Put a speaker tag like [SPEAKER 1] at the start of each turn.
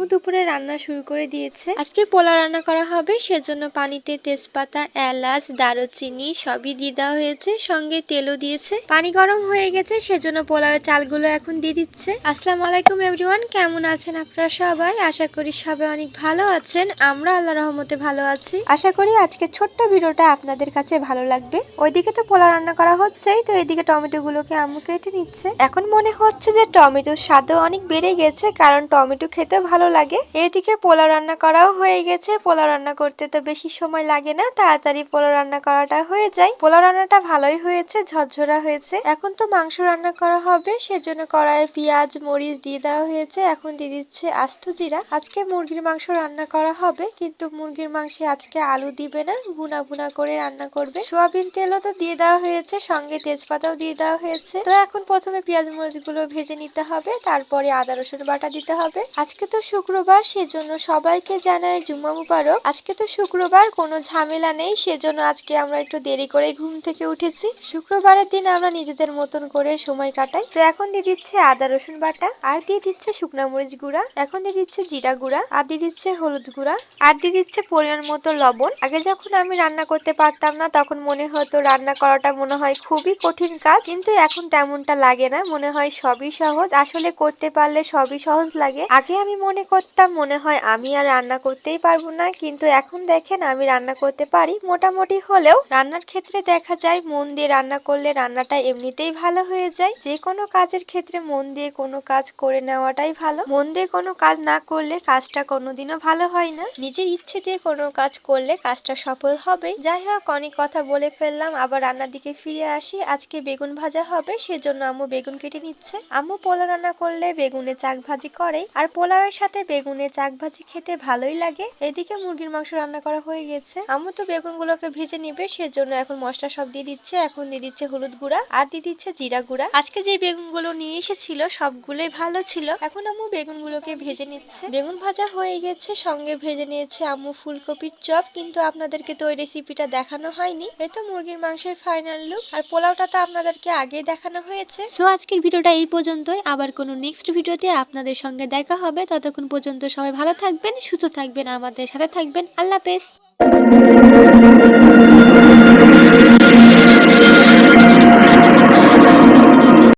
[SPEAKER 1] আম্মু দুপুরে রান্না শুরু করে দিয়েছে। আজকে পোলা রান্না করা হবে, সেজন্য পানিতে তেজপাতা, এলাচ, দারুচিনি সবই দিয়ে দেওয়া হয়েছে, সঙ্গে তেলও দিয়েছে। পানি গরম হয়ে গেছে, সেজন্য পোলাওয়ের চালগুলো এখন দিয়ে দিচ্ছে। আসসালামু আলাইকুম এভরিওয়ান, কেমন আছেন আপনারা সবাই? আশা করি সবাই অনেক ভালো আছেন, আমরা আল্লাহ রহমতে ভালো আছি। আশা করি আজকে ছোট্ট ভিডিওটা আপনাদের কাছে ভালো লাগবে। ওইদিকে তো পোলা রান্না করা হচ্ছেই, তো এদিকে টমেটো গুলোকে আম্মু কেটে নিচ্ছে। এখন মনে হচ্ছে যে টমেটোর স্বাদও অনেক বেড়ে গেছে, কারণ টমেটো খেতে ভালো লাগে? এদিকে পোলা রান্না করাও হয়ে গেছে। পোলা রান্না করতে তো বেশি সময় লাগে না, তাড়াতাড়ি পোলা রান্না করাটা হয়ে যায়। পোলা রান্নাটা ভালোই হয়েছে, ঝরঝরা হয়েছে। এখন তো মাংস রান্না করা হবে, সেজন্য কড়াইয়ে পেঁয়াজ, মরিচ দিয়ে দেওয়া হয়েছে। এখন দিয়ে দিচ্ছে আস্ত জিরা। আজকে মুরগির মাংস রান্না করা হবে, কিন্তু মুরগির মাংসে আজকে আলু দিবে না গুনা গুনা করে রান্না করবে। সোয়াবিন তেলও তো দিয়ে দেওয়া হয়েছে, সঙ্গে তেজপাতাও দিয়ে দেওয়া হয়েছে। তো এখন প্রথমে পেঁয়াজ মরিচগুলো ভেজে নিতে হবে, তারপরে আদা, রসুন বাটা দিতে হবে। আজকে তো শুক্রবার, সেজন্য সবাইকে জানাই জুম্মা মুবারক। আজকে তো শুক্রবার, কোনো ঝামেলা নেই, সেজন্য আজকে আমরা একটু দেরি করে ঘুম থেকে উঠেছি। শুক্রবারের দিন আমরা নিজেদের মতন করে সময় কাটাই। তো এখন দিয়ে দিচ্ছে আদা, রসুন বাটা, আর দিয়ে দিচ্ছে শুকনা মরিচ গুঁড়া, এখন দিয়ে দিচ্ছে জিরা গুঁড়া, আর দিয়ে দিচ্ছে হলুদ গুঁড়া, আর দিয়ে দিচ্ছে পরিমাণ মতো লবণ। আগে যখন আমি রান্না করতে পারতাম না, তখন মনে হতো রান্না করাটা মনে হয় খুবই কঠিন কাজ, কিন্তু এখন তেমনটা লাগে না, মনে হয় সবই সহজ। আসলে করতে পারলে সবই সহজ লাগে। আগে আমি মনে করতাম, মনে হয় আমি আর রান্না করতেই পারব না। কিন্তু এখন দেখেন, আমি রান্না করতে পারি। মোটামুটি হলেও রান্নার ক্ষেত্রে দেখা যায়, মন দিয়ে রান্না করলে রান্নাটা এমনিতেই ভালো হয়ে যায়। যে কোনো কাজের ক্ষেত্রে মন দিয়ে কোনো কাজ করে নেওয়াটাই ভালো। মন দিয়ে কোনো কাজ না করলে কাজটা কোনোদিনও ভালো হয় না। নিজের ইচ্ছে দিয়ে কোনো কাজ করলে কাজটা সফল হবে। যাই হোক, অনেক কথা বলে ফেললাম। আবার রান্নার দিকে ফিরে আসি। আজকে বেগুন ভাজা হবে, সেজন্য আম্মু বেগুন কেটে নিচ্ছে। আম্মু পোলাও রান্না করলে বেগুনে চাক ভাজি করে। আর পোলাওয়ের সাথে বেগুনে চাক ভাজি খেতে ভালোই লাগে। এদিকে মুরগির মাংস রান্না করা হয়ে গেছে। আম্মু তো বেগুনগুলোকে ভেজে নিবে, সেজন্য এখন মশলা সব দিয়ে দিচ্ছে। এখন দিয়ে দিচ্ছে হলুদ গুঁড়া আর দিয়ে দিচ্ছে জিরা গুঁড়া। আজকে যে বেগুনগুলো নিয়ে এসেছিল, সবগুলোই ভালো ছিল। এখন আম্মু বেগুনগুলোকে ভেজে নিচ্ছে। বেগুন ভাজা হয়ে গেছে, সঙ্গে ভেজে নিয়েছে আম্মু ফুলকপির চপ, কিন্তু আপনাদেরকে তো ওই রেসিপিটা দেখানো হয়নি। এই তো মুরগির মাংসের ফাইনাল লুক আর পোলাওটা তো আপনাদেরকে আগেই দেখানো হয়েছে। সো আজকের ভিডিওটা এই পর্যন্তই। আবার কোনো নেক্সট ভিডিওতে আপনাদের সঙ্গে দেখা হবে। ততক্ষণ পর্যন্ত সবাই ভালো থাকবেন সুস্থ থাকবেন আমাদের সাথে থাকবেন। আল্লাহ হাফেজ।